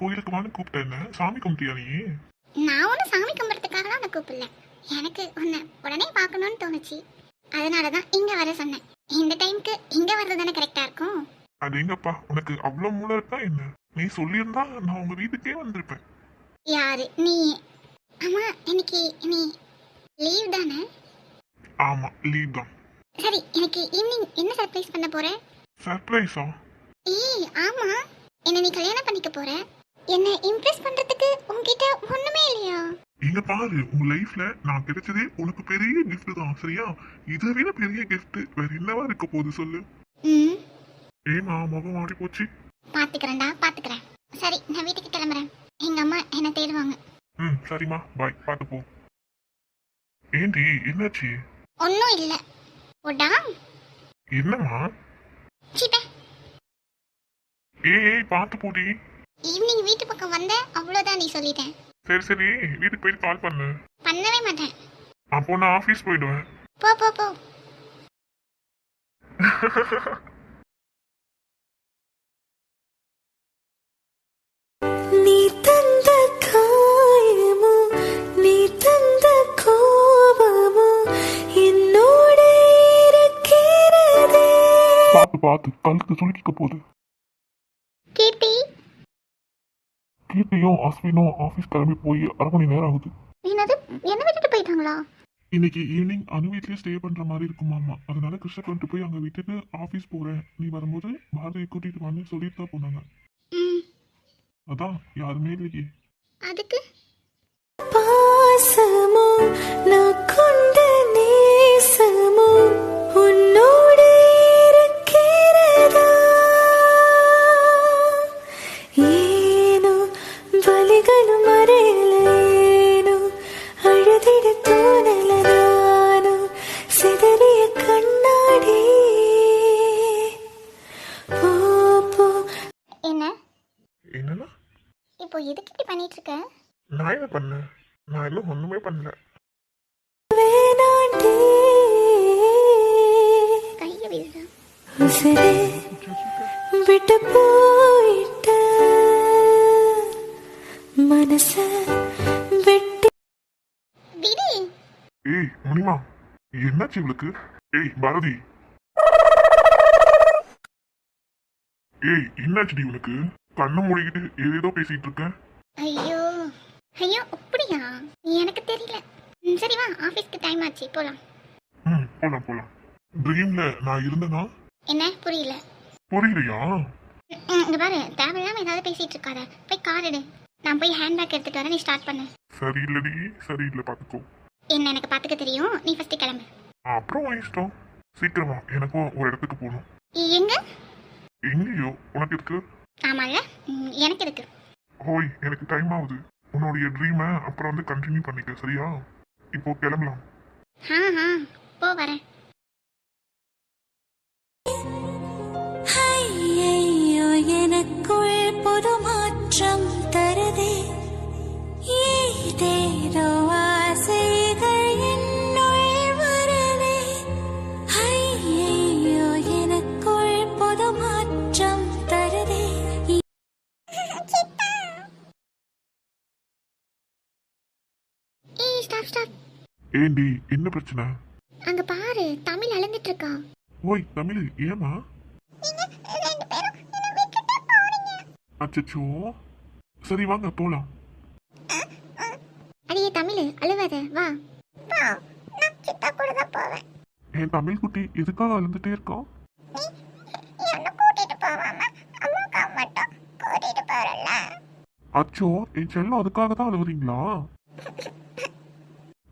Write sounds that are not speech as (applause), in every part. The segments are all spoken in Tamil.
வான்னு கூப்பிட்டேன்னு. சாமி கும்பிட்டியா நீ? நான் ஒன்றும் சாமி கும்பிட்றதுக்காகலாம் உன்னை கூப்பிடல. எனக்கு உன்னை உடனே பார்க்கணும்னு தோணுச்சு. அதனால தான் இங்கே வர சொன்னேன். இந்த டைம்க்கு இங்கே வர்றது தானே கரெக்டாக இருக்கும்? அது எங்கப்பா? உனக்கு அவ்வளோ மூளை இருக்கா என்ன? நீ சொல்லியிருந்தா நான் உங்க வீட்டுக்கே வந்திருப்பேன். யாரு? நீ? ஆமா இன்னைக்கு நீ லீவ் தானே? ஆமா லீவ் தான். சரி எனக்கு ஈவினிங் என்ன சர்ப்ரைஸ் பண்ண போற? சர்ப்ரைஸா ஏய் ஆமா. என்ன நீ கல்யாணம் பண்ணிக்க போற? என்ன இம்ப்ரெஸ் பண்றதுக்கு உன்கிட்ட ஒண்ணுமே இல்லையா? இங்க பாரு உன் லைஃப்ல நான் கிடைச்சதே உனக்கு பெரிய gift தான் சரியா? இதை விட பெரிய gift வேற என்னவா இருக்க போகுது சொல்லு. ஏமா முகம் மாறி போச்சு? பாத்துக்கிறேன்டா பாத்துக்கிறேன். சரி நான் வீட்டுக்கு கிளம்புறேன். எங்க அம்மா என்ன தேடுவாங்க. ம் சரிம்மா பாய் பார்த்து போ. ஏண்டி என்னாச்சு? ஒன்றும் இல்லை. ஓடா என்னம்மா? சீப்பே. ஏய் ஏய் பார்த்து போடி. ஈவினிங் வீட்டு பக்கம் வந்த அவ்வளோதான் நீ சொல்லிட்டேன். சரி சரி. வீட்டுக்கு போயிட்டு கால் பண்ணு. பண்ணவே மாட்டேன். அப்போ நான் ஆஃபீஸ் போயிடுவேன். போ போ போ. நீ தந்த காயமோ நீ தந்த கோபமோ என்னோட இருக்கிறதே. பார்த்து பார்த்து கழுத்து சுருக்கிக்க போகுது. கீர்த்தி கீர்த்தியும் அஸ்வினும் ஆஃபீஸ் கிளம்பி போய் அரை மணி நேரம் ஆகுது. என்னது? என்ன விட்டுட்டு போயிட்டாங்களா? இன்னைக்கு ஈவினிங் அனு வீட்லயே ஸ்டே பண்ற மாதிரி இருக்குமாமா அதனால கிருஷ்ண கொண்டு போய் அங்க விட்டுட்டு ஆஃபீஸ் போறேன். நீ வரும்போது பாரதியை கூட்டிட்டு வந்து சொல்லிட்டு தான் போனாங்க அதான் யாருமே இல்லையே. அதுக்கு? ஏய் மணிமா என்னாச்சு இவளுக்கு? ஏய் பாரதி. ஏய் என்னாச்சுடி உனக்கு கண்ணை மூடிக்கிட்டு ஏதேதோ பேசிட்டு இருக்க. ஐயோ. ஐயோ அப்படியா? எனக்கு தெரியல. சரி வா ஆஃபீஸ்க்கு டைம் ஆச்சு போலாம். ம் போலாம் போலாம். ட்ரீம்ல நான் இருந்தேனா? என்ன புரியல. புரியலையா? இங்க பாரு தேவையில்லாம ஏதாவது பேசிட்டு இருக்காத. போய் கார் எடு. நான் போய் ஹேண்ட்பேக் எடுத்துட்டு வரேன் நீ ஸ்டார்ட் பண்ணு. சரியில்லடி சரியில்லை பார்த்துக்கோ என்ன எனக்கு பாத்துக்க தெரியும். நீ ஃபர்ஸ்ட் கிளம்பு. அப்புறம் இஷ்டம். சீக்கிரமா எனக்கும் ஒரு இடத்துக்கு போகணும். எங்க? எங்கேயோ. உனக்கு இருக்கு ஆமால எனக்கு இருக்கு ஓய் எனக்கு டைம் ஆகுது. உன்னுடைய ட்ரீமை அப்புறம் வந்து கண்டினியூ பண்ணிக்க சரியா? இப்போ கிளம்பலாம். ஆ ஆ. போ வரேன். ஐயையோ எனக்குள் புது மாற்றம் தருதே. ஏதேதோ ஏண்டி என்ன பிரச்சனை? அங்க பாரு தமிழ் அழுந்துட்டு இருக்கா ஓய் தமிழ் ஏமா அச்சச்சோ. சரி வாங்க போலாம். அடியே தமிழ் அழுவாத வா. என் தமிழ் குட்டி எதுக்காக அழுந்துட்டே இருக்கான்? போறல அச்சோ என் செல்லம் அதுக்காக தான் அழுகுறீங்களா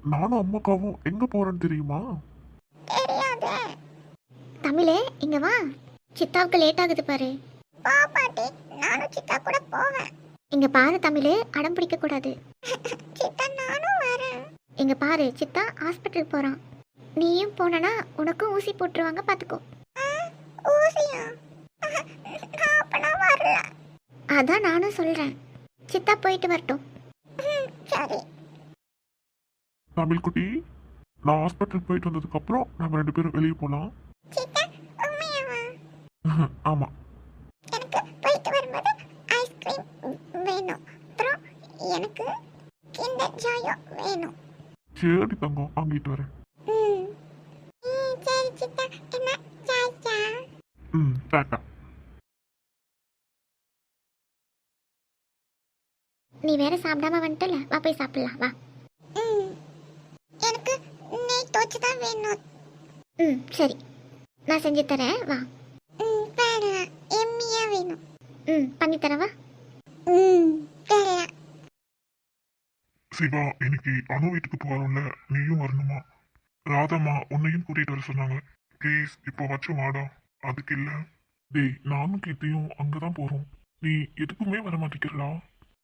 நானும் அம்மாக்காவும் எங்க போறேன்னு தெரியுமா? தமிழே தமிழ் இங்க வா. சித்தாவுக்கு லேட் ஆகுது பாரு. பாட்டி நானும் சித்தா கூட போவேன். இங்க பாரு தமிழே அடம் பிடிக்க கூடாது. (laughs) சித்தா நானும் வரேன். இங்க பாரு சித்தா ஹாஸ்பிட்டல் போறான். நீயும் போனனா உனக்கும் ஊசி போட்டுருவாங்க பாத்துக்கோ. ஊசியா? (laughs) வரல. அதான் நானும் சொல்றேன். சித்தா போயிட்டு வரட்டும். (laughs) சரி. தமிழ் குட்டி நான் ஹாஸ்பிட்டல் போயிட்டு வந்ததுக்கு அப்புறம் நம்ம ரெண்டு பேரும் வெளியே போலாம். (laughs) ஆமா. எனக்கு போயிட்டு வரும்போது ஐஸ்கிரீம் வேணும். எனக்கு கிண்டர் ஜாயோ வேணும். சரி தங்கம் வாங்கிட்டு வரேன். சரி சித்தா என்ன? சாய்ச்சா ம் டாட்டா. நீ வேற சாப்பிடாம வந்துட்டல? வா போய் சாப்பிடலாம் வா. தோச்சு தான் வேணும். ம் சரி. நான் செஞ்சு தரேன். வா. ம் வேணாம் எம்மியா வேணும். ம் பண்ணி தரவா? ம் தரேன். சிவா இன்னைக்கு அனு வீட்டுக்கு போறோம்ல நீயும் வரணுமா? ராதம்மா உன்னையும் கூட்டிட்டு வர சொன்னாங்க. ப்ளீஸ் இப்போ வச்சு வாடா. அதுக்கு இல்ல. டேய் நானும் கீர்த்தியும் அங்கதான் போறோம். நீ எதுக்குமே வர மாட்டேங்கிறடா.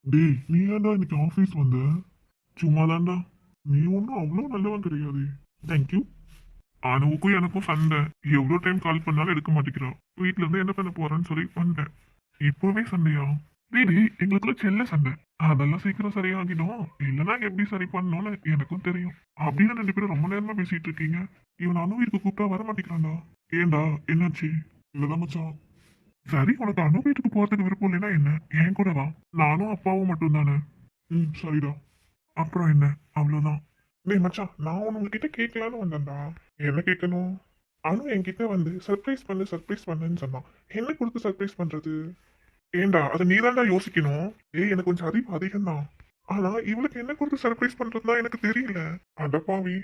டேய் நீ ஏன்டா இன்னைக்கு ஆஃபீஸ் வந்த? சும்மா தான்டா நீ ஒன்றும் அவ்வளோ நல்லவன் கிடையாது. தேங்க்யூ அனுவுக்கும் எனக்கும் சண்டை. எவ்வளோ டைம் கால் பண்ணாலும் எடுக்க மாட்டேங்கிறான். வீட்ல இருந்து என்ன பண்ண போறேன்னு சொல்லி வந்தேன். இப்போவே சண்டையா? டேய் எங்களுக்குள்ள செல்ல சண்டை. அதெல்லாம் சீக்கிரம் சரியாகிடும். இல்லைன்னா எப்படி சரி பண்ணணும்னு எனக்கும் தெரியும். அப்படின்னு ரெண்டு பேரும் ரொம்ப நேரமா பேசிட்டு இருக்கீங்க. இவன் அனு கூப்பிட்டா வர மாட்டேங்கிறான்டா. ஏண்டா என்னாச்சு? இல்லதான் மச்சான். சரி உனக்கு அணு வீட்டுக்கு போறதுக்கு விருப்பம் இல்லைன்னா என்ன? என் கூட வா நானும் அப்பாவும் மட்டும் தானே ம் சரிடா. அப்புறம் என்ன? அவ்வளோதான் டேய் மச்சான் நான் உங்ககிட்ட கேட்கலான்னு வந்தேன்டா. என்ன கேட்கணும்? அனு என்கிட்ட வந்து சர்ப்ரைஸ் பண்ணு சர்ப்ரைஸ் பண்ணுன்னு சொன்னான். என்ன கொடுத்து சர்ப்ரைஸ் பண்ணுறது ஏண்டா அதை நீ யோசிக்கணும்? ஏய் எனக்கு கொஞ்சம் அறிவு அதிகம் தான் ஆனால் இவளுக்கு என்ன கொடுத்து சர்ப்ரைஸ் பண்ணுறதுனா எனக்கு தெரியல. அடப்பாவி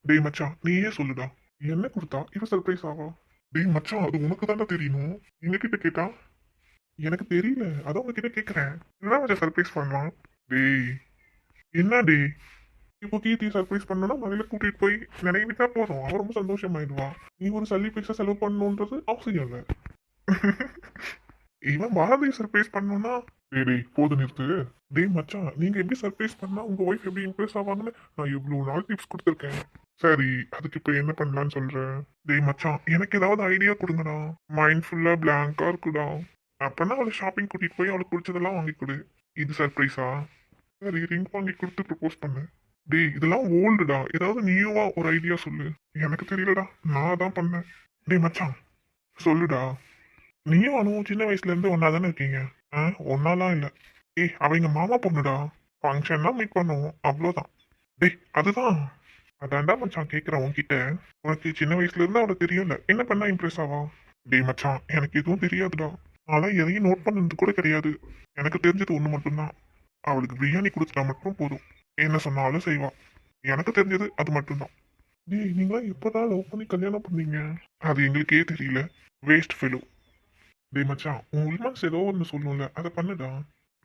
டேய் மச்சான் நீயே சொல்லுடா. என்ன கொடுத்தா இவ சர்ப்ரைஸ் ஆவா? டேய் மச்சான் அது உனக்கு தானே தெரியணும் எங்க கேட்டா? எனக்கு தெரியல. அதான் உங்ககிட்ட கேட்குறேன் என்ன மச்சான் சர்ப்ரைஸ் பண்ணலாம்? டேய் என்ன டேய்? இப்போ கீர்த்தி சர்ப்ரைஸ் பண்ணணும்னா மலையில கூட்டிட்டு போய் நினைவிட்டா போதும். அவன் ரொம்ப சந்தோஷமாயிடுவா நீ ஒரு சல்லி பைசா செலவு பண்ணணுன்றது அவசியம் இல்லை. இவன் பாரதி சர்ப்ரைஸ் பண்ணணும்னா டேய் டேய் போது நிறுத்து. டேய் மச்சான் நீங்க எப்படி சர்ப்ரைஸ் பண்ணா உங்க ஒய்ஃப் எப்படி இம்ப்ரெஸ் ஆவாங்கன்னு நான் இவ்வளவு நாள் டிப்ஸ் கொடுத்துருக்கேன். சரி அதுக்கு இப்போ என்ன பண்ணலான்னு சொல்றேன் டேய் மச்சான் எனக்கு ஏதாவது ஐடியா கொடுங்கடா. மைண்ட் ஃபுல்லா பிளாங்கா இருக்குடா. அப்பனா அவளை ஷாப்பிங் கூட்டிட்டு போய் அவளுக்கு பிடிச்சதெல்லாம் வாங்கி கொடு. இது சர்ப்ரைஸா சரி ரிங் வாங்கி கொடுத்து ப்ரப்போஸ் பண்ணு. டேய் இதெல்லாம் ஓல்டுடா. ஏதாவது நீயுவா ஒரு ஐடியா சொல்லு. எனக்கு தெரியலடா. நான் தான் பண்ணேன். டேய் மச்சான் சொல்லுடா. நீயும் அனுவும் சின்ன வயசுல இருந்து ஒன்னா தானே இருக்கீங்க? ஆ ஒன்னாலாம் இல்லை. ஏய் அவங்க மாமா பொண்ணுடா. ஃபங்க்ஷன்னா மீட் பண்ணுவோம். அவ்வளோதான். டேய் அதுதான். அதான்டா மச்சான் கேட்குறேன் உன்கிட்ட. உனக்கு சின்ன வயசுல இருந்து அவளை தெரியல என்ன பண்ணா இம்ப்ரெஸ் ஆவா? டேய் மச்சான் எனக்கு எதுவும் தெரியாதுடா. நான் எதையும் நோட் பண்ணது கூட கிடையாது. எனக்கு தெரிஞ்சது ஒன்று மட்டும்தான். அவளுக்கு பிரியாணி கொடுத்துட்டா மட்டும் போதும். என்ன சொன்னாலும் செய்வான். எனக்கு தெரிஞ்சது அது மட்டும்தான். டேய் நீங்களாம் எப்போதான் லவ் பண்ணி கல்யாணம் பண்ணீங்க? அது எங்களுக்கே தெரியல. வேஸ்ட் ஃபெலோ டேய் மச்சான் உன் உள்மனசு ஏதோ ஒன்று சொல்லும்ல அதை பண்ணுடா.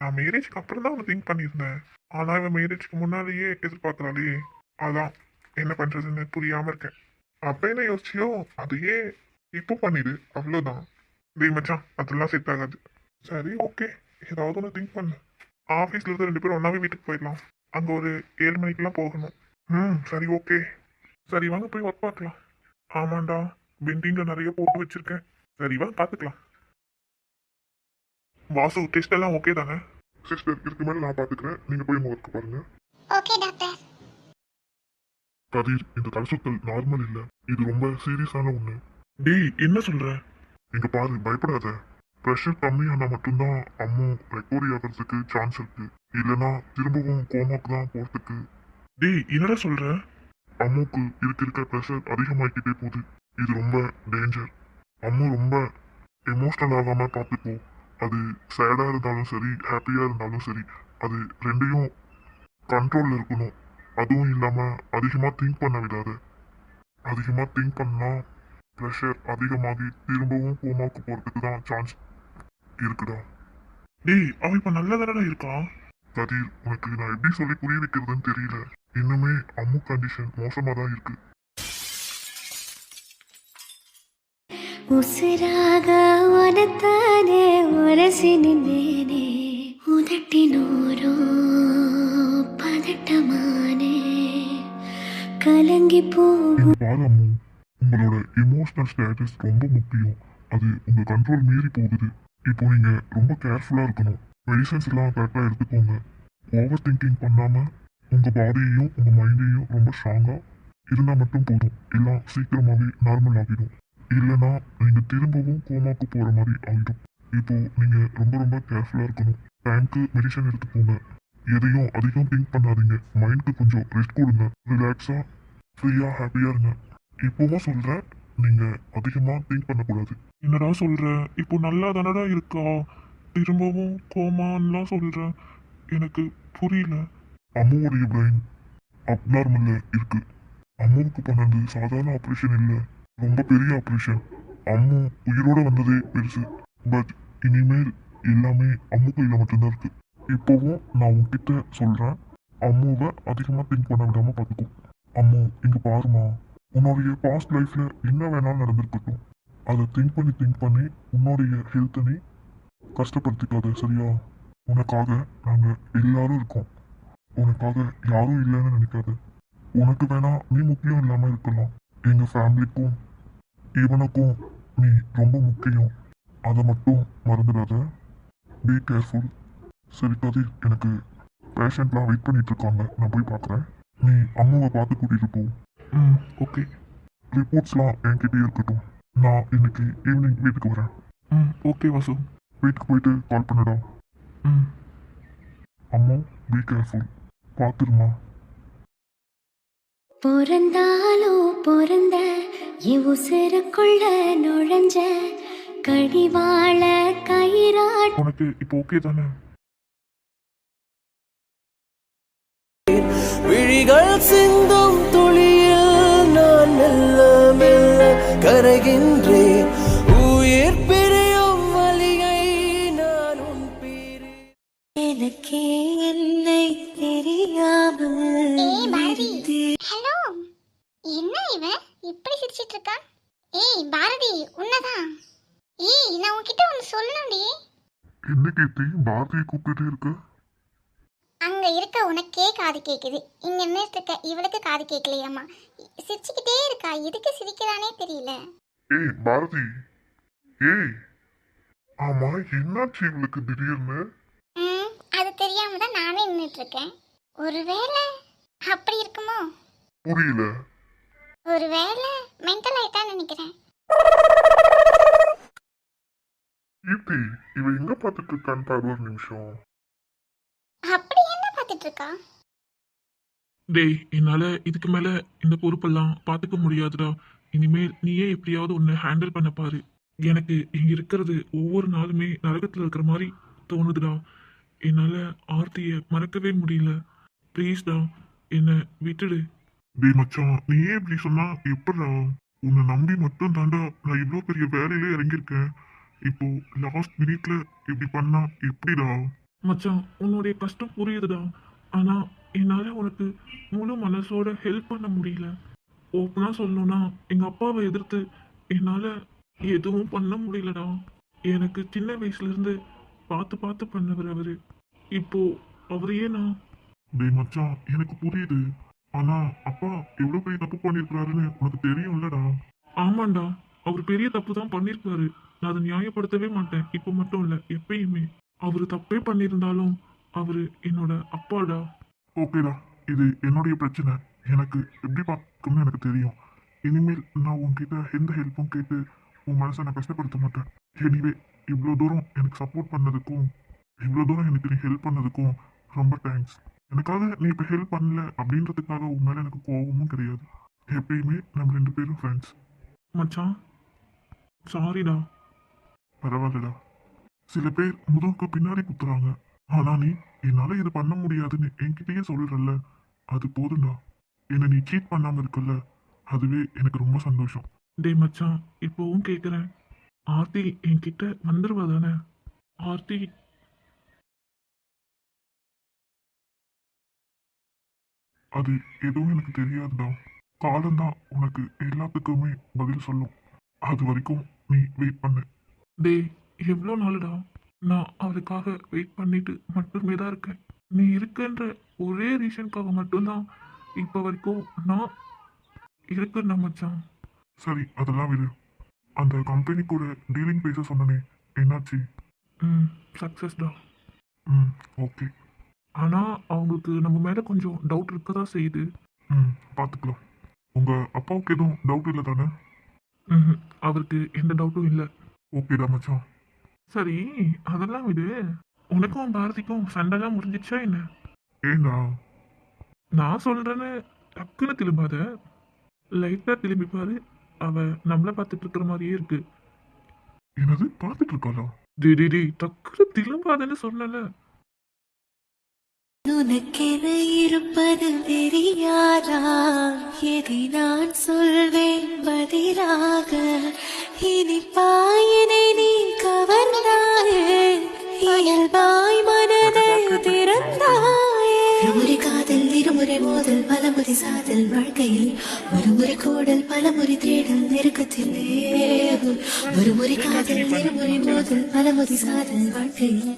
நான் மேரேஜ்க்கு அப்புறம் தான் ஒன்று திங்க் பண்ணியிருந்தேன். ஆனால் இவன் மேரேஜ்க்கு முன்னாடியே எதிர்பார்க்குறாளே. அதான் என்ன பண்ணுறதுன்னு புரியாமல் இருக்கேன். அப்போ என்ன யோசிச்சியோ அதையே இப்போ பண்ணிடு. அவ்வளோதான் டேய் மச்சான் அதெல்லாம் செட் ஆகாது. சரி ஓகே ஏதாவது ஒன்று திங்க் பண்ணு. ஆஃபீஸில் இருந்து ரெண்டு பேரும் ஒன்றாவே வீட்டுக்கு போயிடலாம். அங்கே ஒரு ஏழு மணிக்கெல்லாம் போகணும். ம் சரி ஓகே. சரி வாங்க போய் ஒர்க் பார்க்கலாம். ஆமாண்டா பெண்டிங்கில் நிறைய போட்டு வச்சிருக்கேன். சரி வா பார்த்துக்கலாம். வாசு டெஸ்ட் எல்லாம் ஓகே தானே? சிஸ்டர் இதுக்கு மேலே நான் பார்த்துக்கிறேன். நீங்கள் போய் உங்கள் ஒர்க் பாருங்க. ஓகே டாக்டர் கதிர் இந்த தலசுத்தல் நார்மல் இல்ல. இது ரொம்ப சீரியஸான ஒண்ணு. டேய் என்ன சொல்ற? இங்க பாரு பயப்படாத. ப்ரெஷர் கம்மியானா மட்டும்தான் அம்மு ரெக்கவரி ஆகிறதுக்கு சான்ஸ் இருக்கு. இல்லனா திரும்பவும் கோமாக்கு தான் போறதுக்கு. டேய் என்னடா சொல்ற? அம்முக்கு இருக்க இருக்க ப்ரெஷர் அதிகமாகிக்கிட்டே போகுது. இது ரொம்ப டேஞ்சர் அம்மு ரொம்ப எமோஷனல் ஆகாம பார்த்துக்கோ. அது சேடா இருந்தாலும் சரி ஹாப்பியா இருந்தாலும் சரி அது ரெண்டையும் கண்ட்ரோல்ல இருக்கணும். அதுவும் இல்லாம அதிகமா திங்க் பண்ண விடாத. அதிகமா திங்க் பண்ணா ப்ரெஷர் அதிகமாகி திரும்பவும் கோமாக்கு போறதுக்கு தான் சான்ஸ் இருக்குடா. டேய் அவன் இப்ப நல்லதானடா இருக்கான்? கதிர் உனக்கு நான் எப்படி சொல்லி புரிய வைக்கிறதுன்னு தெரியல. இன்னுமே அம்மு கண்டிஷன் மோசமா தான் இருக்கு. உசிராக உனத்தானே உரசி நின்றேனே உதட்டினோரோ பதட்டமானே. கலங்கி போகும் பாரு அம்மு. உங்களோட எமோஷனல் ஸ்டேட்டஸ் ரொம்ப முக்கியம். அது உங்க கண்ட்ரோல் மீறி போகுது. இப்போ நீங்க ரொம்ப கேர்ஃபுல்லா இருக்கணும். மெடிசன்ஸ் எல்லாம் கரெக்டாக எடுத்துக்கோங்க. ஓவர் திங்கிங் பண்ணாம உங்க பாடியையும் உங்க மைண்டையும் ரொம்ப ஸ்ட்ராங்கா இருந்தா மட்டும் போதும். எல்லாம் சீக்கிரமாவே நார்மல் ஆகிடும். இல்லைன்னா நீங்க திரும்பவும் கோமாக்கு போற மாதிரி ஆகிடும் இப்போ நீங்க ரொம்ப ரொம்ப கேர்ஃபுல்லா இருக்கணும். டைம்க்கு மெடிசன் எடுத்துக்கோங்க எதையும் அதிகம் திங்க் பண்ணாதீங்க. மைண்டுக்கு கொஞ்சம் ரெஸ்ட் கொடுங்க. ரிலாக்ஸா ஃப்ரீயா ஹாப்பியா இருங்க. இப்போவும் சொல்றேன். நீங்க அதிகமா திங்க் பண்ணக்கூடாது. என்னடா சொல்ற? இப்போ நல்லா தானடா இருக்கா? திரும்பவும் கோமான்லாம் சொல்ற. எனக்கு புரியல. அம்மாவுடைய பிரெயின் அப்நார்மல்ல இருக்கு. அம்மாவுக்கு பண்ணது சாதாரண ஆப்ரேஷன் இல்லை. ரொம்ப பெரிய ஆப்ரேஷன் அம்மு உயிரோட வந்ததே பெருசு. பட் இனிமேல் எல்லாமே அம்மு கையில் மட்டும்தான் இருக்கு. இப்போவும் நான் உன்கிட்ட சொல்றேன். அம்முவை அதிகமாக திங்க் பண்ண விடாம பார்த்துக்கோ. அம்மு இங்க பாருமா உன்னுடைய பாஸ்ட் லைஃப்ல என்ன வேணாலும் நடந்திருக்கட்டும். அதை திங்க் பண்ணி திங்க் பண்ணி உன்னுடைய ஹெல்த்தை நீ கஷ்டப்படுத்திக்காத சரியா? உனக்காக நாங்கள் எல்லாரும் இருக்கோம். உனக்காக யாரும் இல்லைன்னு நினைக்காத. உனக்கு வேணா நீ முக்கியம் இல்லாம இருக்கலாம். எங்க ஃபேமிலிக்கும் இவனுக்கும் நீ ரொம்ப முக்கியம். அதை மட்டும் மறந்துடாத. பி கேர்ஃபுல் சரி கதிர் எனக்கு பேஷண்ட்லாம் வெயிட் பண்ணிட்டு இருக்காங்க. நான் போய் பார்க்குறேன். நீ அம்மாவை பார்த்து கூட்டிகிட்டு போ. ம். ஓகே. ரிப்போர்ட்ஸ்லாம் என்கிட்டயே இருக்கட்டும். நான் இன்னைக்கு ஈவினிங் வீட்டுக்கு வரேன். ம். ஓகே வாசு. வீட்டுக்கு போயிட்டு கால் பண்ணுடா. ம். அம்மா பி கேர்ஃபுல் பார்த்துருமா பிறந்தாலும் பிறந்த உசுருக்குள்ள நுழைஞ்ச கடிவாள கயிறாட்ட உனக்கு இப்போ ஓகே தானே? விழிகள் சிந்தும் எனக்கே என்னை தெரியாமல் ஏய், பாரதி. இருந்தேன். ஹலோ. என்ன இவன் இப்படி சிரிச்சிட்டு இருக்கா? ஏய் பாரதி உன்னதான். ஏய் நான் உன்கிட்ட ஒன்று சொல்லணும்டி. என்ன கீர்த்தி பாரதியை கூப்பிட்டுட்டே இருக்க? அங்க இருக்க உனக்கே காது கேக்குது. இங்க இருக்க இவளுக்கு காது கேட்கலையாமா சிரிச்சுக்கிட்டே இருக்கா. எதுக்கு சிரிக்கிறானே தெரியல. ஏய் பாரதி. ஏய் ஆமா என்னாச்சு இவளுக்கு திடீர்னு? ம் அது தெரியாம தான் நானே நின்றுட்டு இருக்கேன் ஒருவேளை அப்படி இருக்குமோ? புரியல. ஒருவேளை மென்டல் ஆயிட்டா நினைக்கிறேன். கீர்த்தி இவ எங்க பார்த்துட்டு இருக்கான்னு பாரு ஒரு நிமிஷம். அப்படி என்ன பார்த்துட்டு இருக்கா? டேய் என்னால இதுக்கு மேல இந்த பொறுப்பெல்லாம் பார்த்துக்க முடியாதுடா. இனிமேல் நீயே எப்படியாவது ஒன்று ஹேண்டில் பண்ண பாரு. எனக்கு இங்க இருக்கிறது ஒவ்வொரு நாளுமே நரகத்துல இருக்கிற மாதிரி தோணுதுடா. என்னால ஆர்த்தியை மறக்கவே முடியல. ப்ளீஸ்டா என்னை விட்டுடு. டேய் மச்சான் நீ ஏன் இப்படி சொன்னா எப்படா? உன்னை நம்பி மட்டும் தாண்டா நான் இவ்வளோ பெரிய வேலையில இறங்கியிருக்கேன். இப்போ லாஸ்ட் மினிட்ல இப்படி பண்ணா எப்படிடா? மச்சான் உன்னுடைய கஷ்டம் புரியுதுடா. ஆனா என்னால உனக்கு முழு மனசோட ஹெல்ப் பண்ண முடியல. ஓப்பனா சொல்லணும்னா எங்க அப்பாவை எதிர்த்து என்னால எதுவும் பண்ண முடியலடா. எனக்கு சின்ன வயசுல இருந்து பார்த்து பார்த்து பண்ணவர் அவரு. இப்போ அவரையே நான் டேய் மச்சான் எனக்கு புரியுது. ஆனா அப்பா எவ்வளவு பெரிய தப்பு பண்ணிருக்காருன்னு உனக்கு தெரியும்லடா. ஆமாண்டா அவர் பெரிய தப்பு தான் பண்ணியிருக்காரு நான் அதை நியாயப்படுத்தவே மாட்டேன். இப்போ மட்டும் இல்லை எப்பயுமே. அவர் தப்பே பண்ணியிருந்தாலும் அவர் என்னோட அப்பாடா. ஓகேடா இது என்னுடைய பிரச்சனை. எனக்கு எப்படி பார்க்கணும்னு எனக்கு தெரியும். இனிமேல் நான் உன்கிட்ட எந்த ஹெல்ப்பும் கேட்டு உன் மனசை நான் கஷ்டப்படுத்த மாட்டேன். எனிவே இவ்வளோ தூரம் எனக்கு சப்போர்ட் பண்ணதுக்கும் இவ்வளோ தூரம் எனக்கு நீ ஹெல்ப் பண்ணதுக்கும் ரொம்ப தேங்க்ஸ் எனக்காக நீ இப்போ ஹெல்ப் பண்ணல அப்படின்றதுக்காக உன் மேலே எனக்கு கோபமும் கிடையாது. எப்பயுமே நம்ம ரெண்டு பேரும் ஃப்ரெண்ட்ஸ் மச்சான் சாரிடா பரவாயில்லடா. சில பேர் முதுகுக்கு பின்னாடி குத்துறாங்க. ஆனால் நீ என்னால் இது பண்ண முடியாதுன்னு என்கிட்டயே சொல்கிறல்ல அது போதும்டா. என்னை நீ சீட் பண்ணாமல் இருக்கல்ல. அதுவே எனக்கு ரொம்ப சந்தோஷம். டேய் மச்சான் இப்போவும் கேட்குறேன் ஆர்த்தி என்கிட்ட வந்துடுவா தானே? ஆர்த்தி அது எதுவும் எனக்கு தெரியாதுடா. காலம்தான் உனக்கு எல்லாத்துக்குமே பதில் சொல்லும். அது வரைக்கும் நீ வெயிட் பண்ணு. டேய் எவ்வளோ நாளுடா? நான் அவருக்காக வெயிட் பண்ணிட்டு மட்டுமே தான் இருக்கேன். நீ இருக்கன்ற ஒரே ரீசனுக்காக மட்டும்தான் இப்போ வரைக்கும் நான் இருக்கேன்டா மச்சான். சரி அதெல்லாம் விடு. அந்த கம்பெனி கூட டீலிங் பேச சொன்னனே என்னாச்சு? ம் சக்ஸஸ்டா ம் ஓகே ஆனால் அவங்களுக்கு நம்ம மேலே கொஞ்சம் டவுட் இருக்க தான் செய்யுது. ம் பார்த்துக்கலாம் உங்க அப்பாவுக்கு எதுவும் டவுட் இல்லை தானே? ம் அவருக்கு எந்த டவுட்டும் இல்லை. ஓகேடா மச்சான். சரி அதெல்லாம் விடு. உனக்கும் பாரதிக்கும் சண்டைலாம் முடிஞ்சிச்சா என்ன? ஏண்டா? நான் சொல்றேன்னு டக்குன்னு திரும்பாத. லைட்டா திரும்பி பாரு அவ நம்மள பார்த்துட்டு இருக்கிற மாதிரியே இருக்கு. என்னது? பார்த்துட்டு இருக்காளா? டேய் டேய், டேய் டக்குன்னு திரும்பாதன்னு சொன்னல உனக்கென இருப்பது தெரியாதா? எதை நான் சொல்வேன் பதிலாக? இனிப்பாயினை நீ கவர்ந்தாயே இயல்பாய் மனதை திறந்தாயே. இருமுறை காதல் இருமுறை மோதல் பலமுறை சாதல் வாழ்க்கையில் ஒருமுறை கோடல் பலமுறை தேடல் நெருக்கத்திலே ஒருமுறை காதல் இருமுறை மோதல் பலமுறை சாதல் வாழ்க்கையில்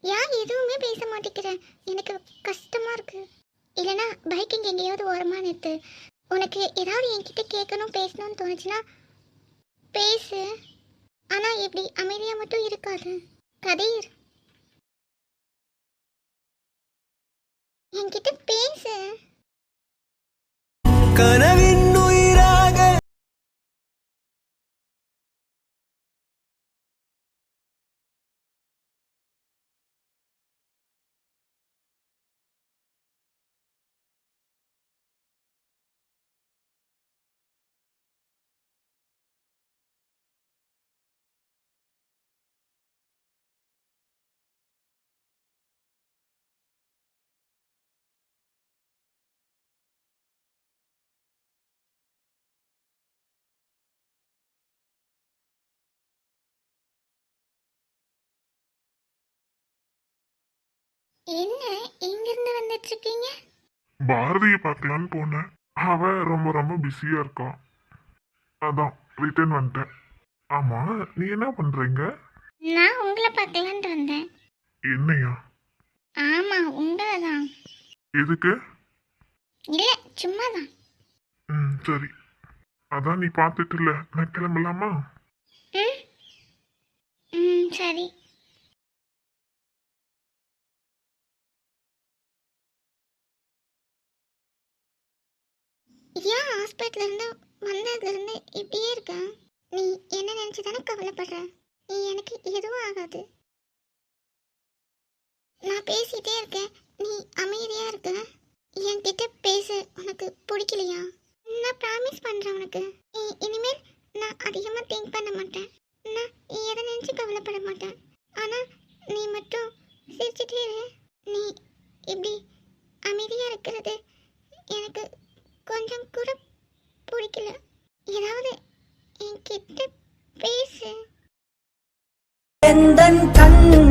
ஏன் எதுவுமே பேச மாட்டேங்கிறேன் எனக்கு கஷ்டமா இருக்கு. இல்லனா பைக்கிங் எங்கேயாவது ஓரமாக நிறுத்து. உனக்கு ஏதாவது என்கிட்ட கேட்கணும் பேசணும்னு தோணுச்சுன்னா பேசு. ஆனா இப்படி அமைதியா மட்டும் இருக்காது. கதிர். என்கிட்ட பேசு. கனவின் என்ன எங்கிருந்து வந்துட்டு இருக்கீங்க பாரதியை பார்க்கலான்னு போனேன். அவ ரொம்ப ரொம்ப பிஸியா இருக்கா. அதான் ரிட்டர்ன் வந்துட்டேன். ஆமா நீ என்ன பண்றீங்க நான் உங்களை பார்க்கலான்ட்டு வந்தேன். என்னையா? ஆமா உங்களை தான் எதுக்கு? இல்லை சும்மா தான் ம் சரி. அதான் நீ பார்த்துட்டு இல்ல. நான் கிளம்பலாமா? ம் ம் சரி. ஏன் ஹாஸ்பிட்டல்ல இருந்து இப்படியே இருக்க நீ என்ன நினைச்சு தானே கவலைப்படுற? நீ எனக்கு எதுவும் ஆகாது. நான் பேசிட்டே இருக்கேன். நீ அமைதியா இருக்க. என்கிட்ட பேச. உனக்கு பிடிக்கலையா? நான் ப்ராமிஸ் பண்றேன் உனக்கு. நீ இனிமேல் நான் அதிகமா திங்க் பண்ண மாட்டேன். நான் எதை நினைச்சு கவலைப்பட மாட்டேன். ஆனா நீ மட்டும் சிரிச்சிட்டே இரு. நீ இப்படி அமைதியா இருக்கிறது எனக்கு கொஞ்சம் கூட பிடிக்கல. ஏதாவது என்கிட்ட பேசு. எந்தன் கண்ணிலே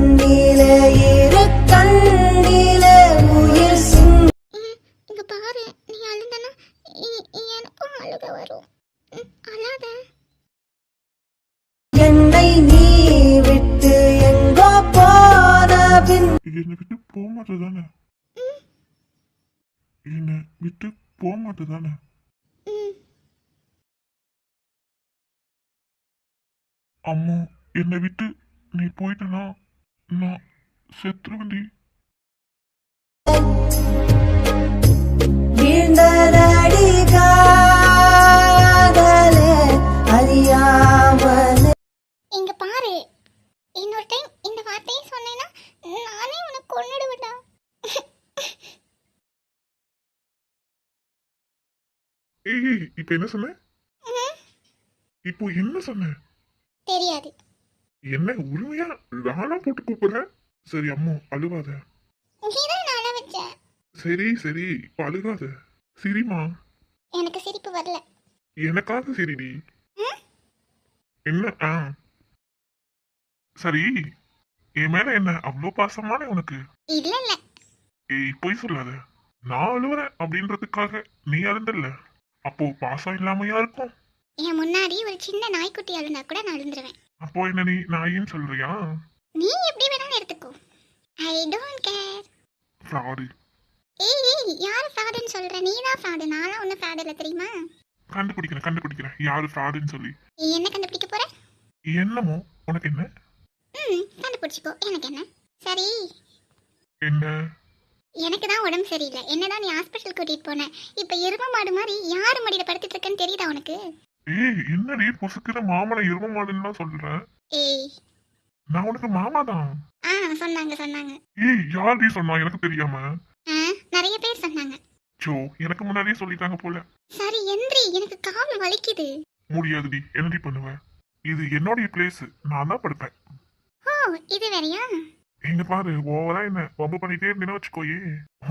அம்மா என்னை விட்டு நீ போயிட்டனா? நான் அறியாமலே இங்க பாரு. இன்னொரு டைம் இந்த வார்த்தையை சொன்னேன்னா நானே உனக்கு கொன்னுடுவேன்டா. ஏய் ஏய், இப்ப என்ன சொன்ன? இப்போ என்ன சொன்ன? தெரியாது. என்ன உரிமையா நானா போட்டு கூப்பிடுறேன்? சரி அம்மா அழுகாத நீதான் நான் அழ வச்ச சரி சரி இப்ப அழுகாத. சிரிமா. எனக்கு சிரிப்பு வரல. எனக்காக சரிடி. என்ன ஆ. சரி என் மேல என்ன அவ்வளோ பாசமான உனக்கு? இல்ல இல்ல ஏய் பொய் சொல்லாத. நான் அழுவுறேன் அப்படின்றதுக்காக நீ அழுந்தல்ல. அப்போ பாசம் இல்லாமையா இருக்கும்? என் முன்னாடி ஒரு சின்ன நாய்க்குட்டி அழுந்தா கூட நான் அழுந்துருவேன். அப்போ என்ன நீ நாயின்னு சொல்றியா? நீ எப்படி வேணாலும் எடுத்துக்கோ. ஐ டோன்ட் கேர் ஃப்ராடு ஏய் ஏய் யார் ஃப்ராடுன்னு சொல்ற? நீ தான் ஃப்ராடு. நான்லாம் ஒன்றும் ஃப்ராடு இல்லை தெரியுமா? கண்டுபிடிக்கிறேன் கண்டுபிடிக்கிறேன். யாரு ஃப்ராடுன்னு சொல்லி. நீ என்ன கண்டுபிடிக்க போற? என்னமோ? உனக்கு என்ன? ம் கண்டுபிடிச்சிக்கோ. எனக்கு என்ன? சரி. என்ன? எனக்கு தான் உடம்பு சரியில்லை. என்னதான் நீ ஹாஸ்பிட்டல் கூட்டிட்டு போன. இப்போ எரும மாடு மாதிரி யார் மடியில படுத்துட்டு இருக்கேன்னு தெரியுதா உனக்கு? ஏய் என்னடி பொசுக்கிற மாமனை எரும மாடுன்னு சொல்றேன் ஏய். நான் உனக்கு மாமா தான் ஆ சொன்னாங்க சொன்னாங்க. ஏய் யார்டி சொன்னா? எனக்கு தெரியாம. நிறைய பேர் சொன்னாங்க. சோ எனக்கு முன்னாடியே சொல்லிட்டாங்க போல. சரி எந்திரி. எனக்கு கால் வலிக்குது. முடியாதுடி. என்னடி பண்ணுவேன் இது என்னுடைய பிளேஸ் நான் தான் படுப்பேன். ஓ இது வேறயா? எங்க பாரு ஓவரா என்ன? வம்பு பண்ணிட்டே இருந்தேன்னு வச்சுக்கோயே.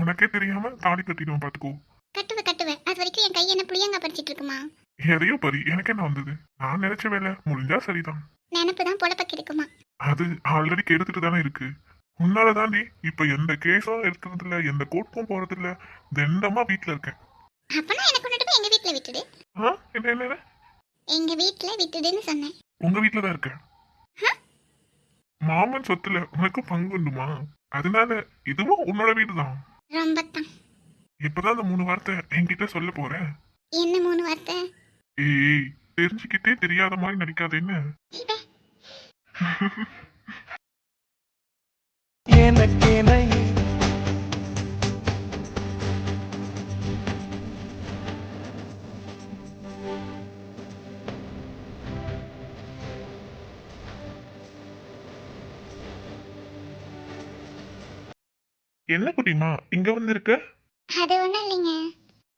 உனக்கே தெரியாம தாலி கட்டிடுவேன் பாத்துக்கோ. கட்டுவ கட்டுவேன் அது வரைக்கும் என் கை என்ன புளியங்க படிச்சிட்டு இருக்குமா? எதையோ பரி எனக்கு என்ன வந்தது? நான் நினைச்ச வேலை முடிஞ்சா சரிதான். நினப்பு தான் பொழப்ப கிடைக்குமா அது ஆல்ரெடி கெடுத்துட்டு தானே இருக்கு. உன்னால தாண்டி இப்ப எந்த கேஸும் எடுக்கிறது இல்ல எந்த கோர்ட்டுக்கும் போறது இல்ல தண்டமா வீட்டுல இருக்கேன். அப்பனா எனக்கு போய் எங்க வீட்ல விட்டுடு. ஆ? என்ன என்ன? எங்க வீட்ல விட்டுடுன்னு சொன்னேன். உங்க வீட்டுல தான் இருக்கேன். மாமன் சொத்துல உனக்கு பங்கு உண்டுமா? அதனால இதுவும் உன்னோட வீடு தான் ரொம்ப தான் இப்பதான் அந்த மூணு வார்த்தை என்கிட்ட சொல்ல போறேன். என்ன மூணு வார்த்தை? ஏய் தெரிஞ்சுக்கிட்டே தெரியாத மாதிரி நடிக்காத என்ன எனக்கென என்ன குட்டிமா இங்க வந்திருக்க? அது ஒண்ணும் இல்லைங்க.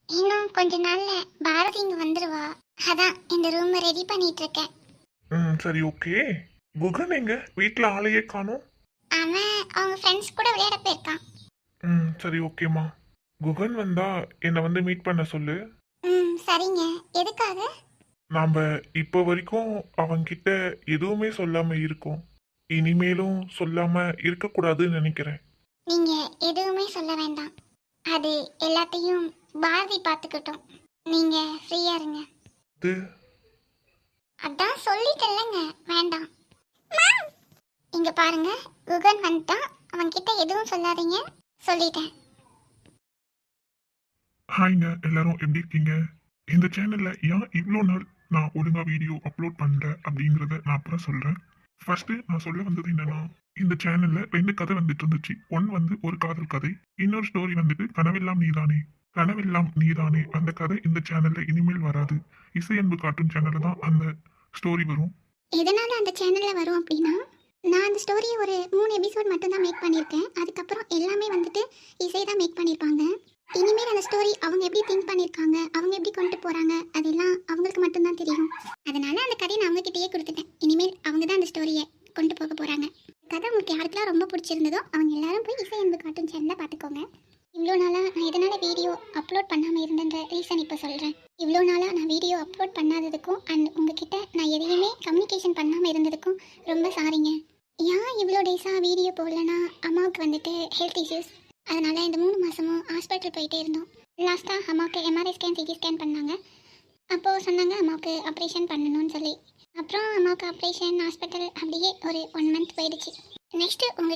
இன்னும் கொஞ்ச நாள்ல பாரதி இங்க வந்துருவா. அதான் இந்த ரூம் ரெடி பண்ணிட்டு இருக்கேன் ம் சரி ஓகே குகன் எங்க? வீட்ல ஆளையே காணோம். அவன் அவங்க ஃப்ரெண்ட்ஸ் கூட விளையாட போயிருக்கான். ம் சரி ஓகேம்மா குகன் வந்தா என்னை வந்து மீட் பண்ண சொல்லு. ம் சரிங்க. எதுக்காக? நாம இப்போ வரைக்கும் அவன்கிட்ட எதுவுமே சொல்லாம இருக்கோம். இனிமேலும் சொல்லாம இருக்கக்கூடாதுன்னு நினைக்கிறேன். நீங்க எதுவுமே சொல்ல வேண்டாம். அது எல்லாத்தையும் பாரதி பார்த்துக்கிட்டோம். நீங்க ஃப்ரீயா இருங்க. இது அதான் சொல்லிட்டேன்லங்க. வேண்டாம். இங்க பாருங்க. குகன் வந்துட்டான் அவன் கிட்ட எதுவும் சொல்லாதீங்க. சொல்லிட்டேன். ஹாய்ங்க எல்லாரும் எப்படி இருக்கீங்க? இந்த சேனல்ல ஏன் இவ்வளோ நாள் நான் ஒழுங்கா வீடியோ அப்லோட் பண்ணல அப்படிங்கிறத நான் அப்புறம் சொல்றேன். ஃபர்ஸ்ட் நான் சொல்ல வந்தது என்னன்னா இந்த சேனல்ல ரெண்டு கதை வந்துட்டு இருந்துச்சு. ஒன் வந்து ஒரு காதல் கதை இன்னொரு ஸ்டோரி வந்துட்டு கனவெல்லாம் நீதானே கனவெல்லாம் நீதானே. அந்த கதை இந்த சேனல்ல இனிமேல் வராது. இசை அன்பு காட்டும் சேனல்ல தான் அந்த ஸ்டோரி வரும். எதனால அந்த சேனல்ல வரும் அப்படின்னா நான் அந்த ஸ்டோரியை ஒரு மூணு எபிசோட் மட்டும் தான் மேக் பண்ணியிருக்கேன். அதுக்கப்புறம் எல்லாமே வந்துட்டு இசை தான் மேக் பண்ணியிருப்பாங்க. இனிமேல் அந்த ஸ்டோரி அவங்க எப்படி திங்க் பண்ணியிருக்காங்க